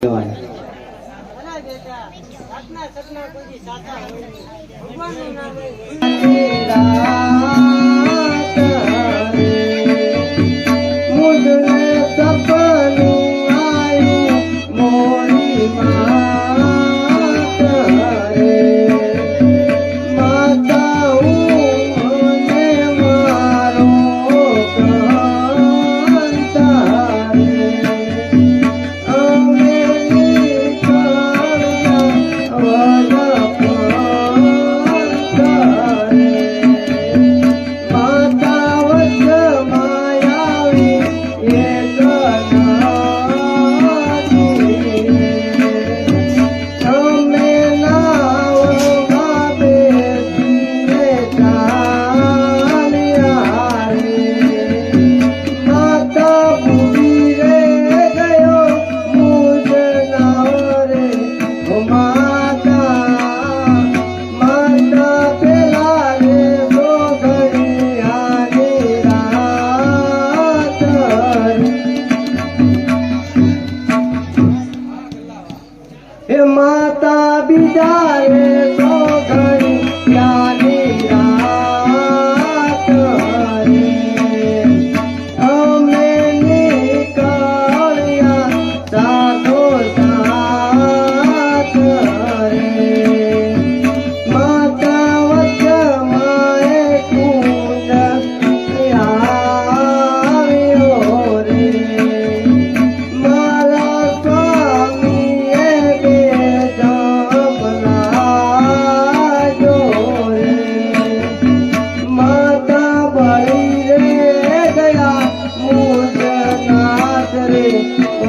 કહેવાય. હે માતા બિદાય તો ઘણી